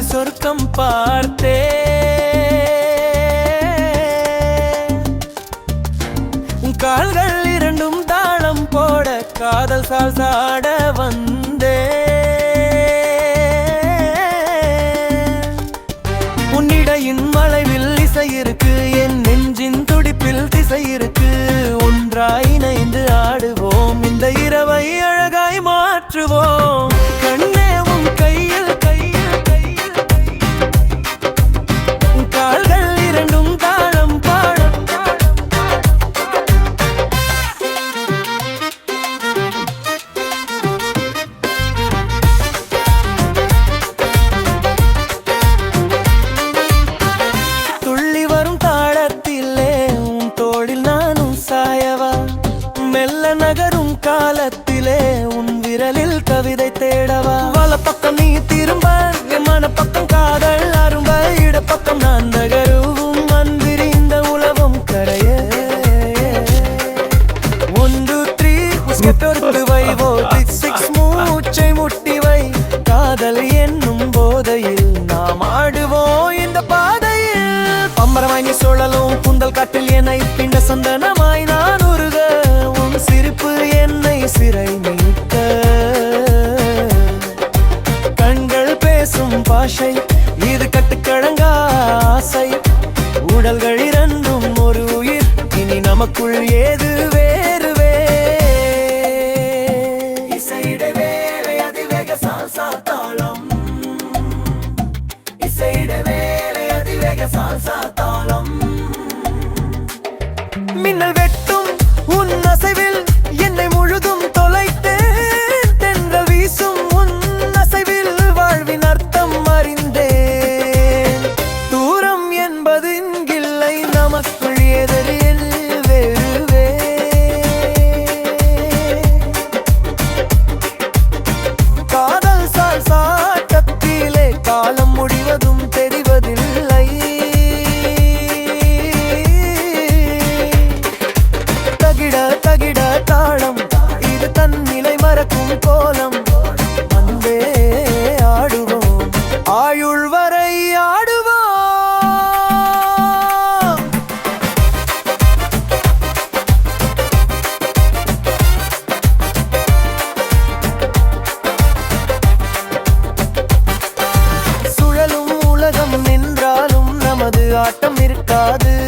சொர்க்கம் பார்த்தே. உன் கால்கள் இரண்டும் தாளம் போட காதல் சால் சாட வந்தே. உன்னிடையின் மலைவில் இசை இருக்கு என் நெஞ்சின் துடிப்பில் திசை இருக்கு. ஒன்றாய் இணைந்து ஆடுவோம் இந்த இரவை அழகாய் மாற்றுவோம். காலத்திலே உன் விரலில் கவிதை தேடவா? வல பக்கம் நீ திரும்ப மன பக்கம் காதல் அரும்ப. இடப்பக்கம் நான் நகருவும் அன்பிரிந்த உலகம் கரைய. ஒன்று த்ரீ தொடுத்து வைவோ சிக்ஸ் மூச்சை முட்டி வை. காதல் என்னும் போதையில் நாம் ஆடுவோம் இந்த பாதையில். பம்பரமாய் நீ சுழலும் புந்தல் காட்டில் என்னை பிண்ட சந்தனமாய் நான் உருக. இது கட்டுக்கடங்கா ஆசை. உடல்கள் இரண்டும் ஒரு உயிர் இனி நமக்குள் ஏது வேறுவே? இசையிட வேலை அதிவேக சால்சா தாளம் இசையிட வேலை அதிவேக சால்சா தாளம் மின்னல் வெட்டும் உன் அசைவில் ஆட்டம் இருக்காது.